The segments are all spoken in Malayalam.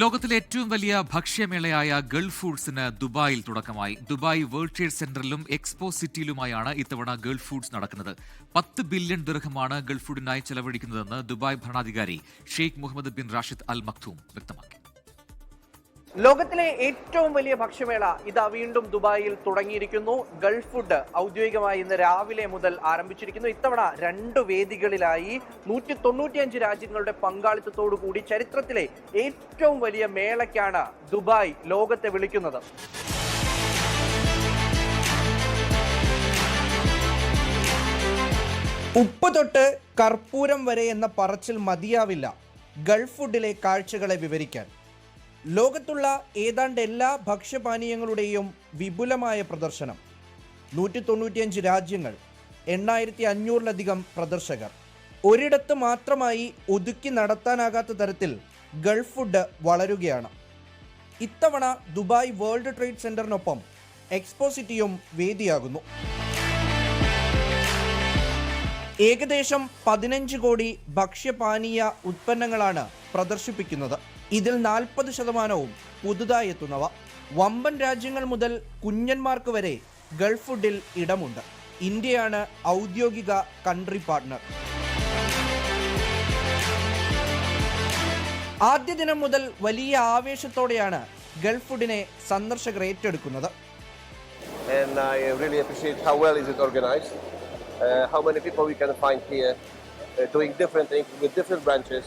ലോകത്തിലെ ഏറ്റവും വലിയ ഭക്ഷ്യമേളയായ ഗൾഫ് ഫുഡ്സിന് ദുബായിൽ തുടക്കമായി. ദുബായ് വേൾഡ് ട്രേഡ് സെന്ററിലും എക്സ്പോ സിറ്റിയിലുമായാണ് ഇത്തവണ ഗൾഫ് ഫുഡ്സ് നടക്കുന്നത്. പത്ത് ബില്യൺ ദീർഘമാണ് ഗൾഫ് ഫുഡിനായി ചെലവഴിക്കുന്നതെന്ന് ദുബായ് ഭരണാധികാരി Sheikh Mohammed bin Rashid Al Maktoum വ്യക്തമാക്കി. ലോകത്തിലെ ഏറ്റവും വലിയ ഭക്ഷ്യമേള ഇതാ വീണ്ടും ദുബായിൽ തുടങ്ങിയിരിക്കുന്നു. ഗൾഫ് ഫുഡ് ഔദ്യോഗികമായി ഇന്ന് രാവിലെ മുതൽ ആരംഭിച്ചിരിക്കുന്നു. ഇത്തവണ രണ്ട് വേദികളിലായി നൂറ്റി തൊണ്ണൂറ്റിയഞ്ച് രാജ്യങ്ങളുടെ പങ്കാളിത്തത്തോടു കൂടി ചരിത്രത്തിലെ ഏറ്റവും വലിയ മേളയ്ക്കാണ് ദുബായ് ലോകത്തെ വിളിക്കുന്നത്. ഉപ്പ് തൊട്ട് കർപ്പൂരം വരെ എന്ന പറച്ചിൽ മതിയാവില്ല ഗൾഫ് ഫുഡിലെ കാഴ്ചകളെ വിവരിക്കാൻ. ലോകത്തുള്ള ഏതാണ്ട് എല്ലാ ഭക്ഷ്യപാനീയങ്ങളുടെയും വിപുലമായ പ്രദർശനം. നൂറ്റി തൊണ്ണൂറ്റിയഞ്ച് രാജ്യങ്ങൾ എണ്ണായിരത്തി അഞ്ഞൂറിലധികം പ്രദർശകർ. ഒരിടത്ത് മാത്രമായി ഒതുക്കി നടത്താനാകാത്ത തരത്തിൽ ഗൾഫ് ഫുഡ് വളരുകയാണ്. ഇത്തവണ ദുബായ് വേൾഡ് ട്രേഡ് സെന്ററിനൊപ്പം എക്സ്പോസിറ്റിയും വേദിയാകുന്നു. ഏകദേശം പതിനഞ്ച് കോടി ഭക്ഷ്യപാനീയ ഉത്പന്നങ്ങളാണ് പ്രദർശിപ്പിക്കുന്നത്. ഇതിൽ നാൽപ്പത് ശതമാനവും പുതുതായി എത്തുന്നവ. വമ്പൻ രാജ്യങ്ങൾ മുതൽ കുഞ്ഞന്മാർക്ക് വരെ ഗൾഫ് ഫുഡിൽ ഇടമുണ്ട്. ഇന്ത്യയാണ് ഔദ്യോഗിക കൺട്രി പാർട്ണർ ആദ്യ ദിനം മുതൽ വലിയ ആവേശത്തോടെയാണ് ഗൾഫ് ഫുഡിനെ സന്ദർശകർ ഏറ്റെടുക്കുന്നത്. Uh, how many people we can find here uh, doing different things with different branches.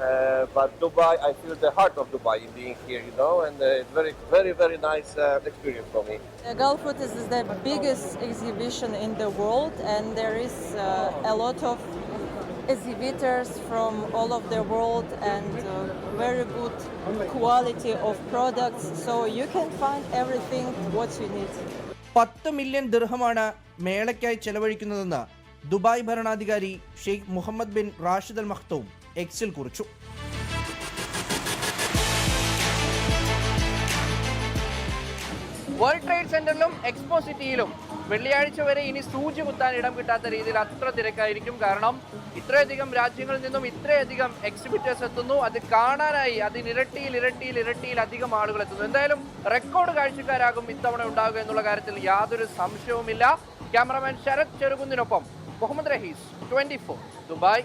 Uh, but Dubai, I feel the heart of Dubai in being here, you know, and uh, it's very, very, very nice uh, experience for me. Uh, Gulf Food is the biggest exhibition in the world, and there is a lot of exhibitors from all of the world and uh, very good quality of products. So you can find everything what you need. പത്ത് മില്യൺ ദിർഹമാണ് മേളയ്ക്കായി ചെലവഴിക്കുന്നതെന്ന് ദുബായ് ഭരണാധികാരി Sheikh Mohammed bin Rashid Al Maktoum എക്സിൽ കുറിച്ചു. വേൾഡ് ട്രേഡ് സെന്ററിലും എക്സ്പോ സിറ്റിയിലും വെള്ളിയാഴ്ച വരെ ഇനി സൂചി കുത്താൻ ഇടം കിട്ടാത്ത രീതിയിൽ അത്ര തിരക്കായിരിക്കും. കാരണം ഇത്രയധികം രാജ്യങ്ങളിൽ നിന്നും ഇത്രയധികം എക്സിബിറ്റേഴ്സ് എത്തുന്നു. അത് കാണാനായി അതിനിരട്ടിയിൽ ഇരട്ടിയിൽ ഇരട്ടിയിൽ അധികം ആളുകൾ എത്തുന്നു. എന്തായാലും റെക്കോർഡ് കാഴ്ചക്കാരാകും ഇത്തവണ ഉണ്ടാകുക എന്നുള്ള കാര്യത്തിൽ യാതൊരു സംശയവുമില്ല. Cameraman Sarath ചെറുകുന്നിനൊപ്പം Muhammad Rahees twenty four Dubai.